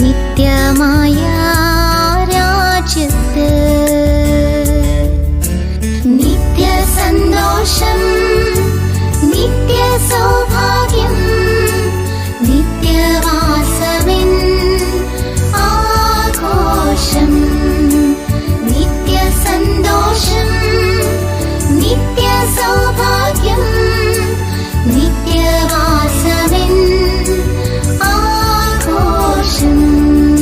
നിത്യമായ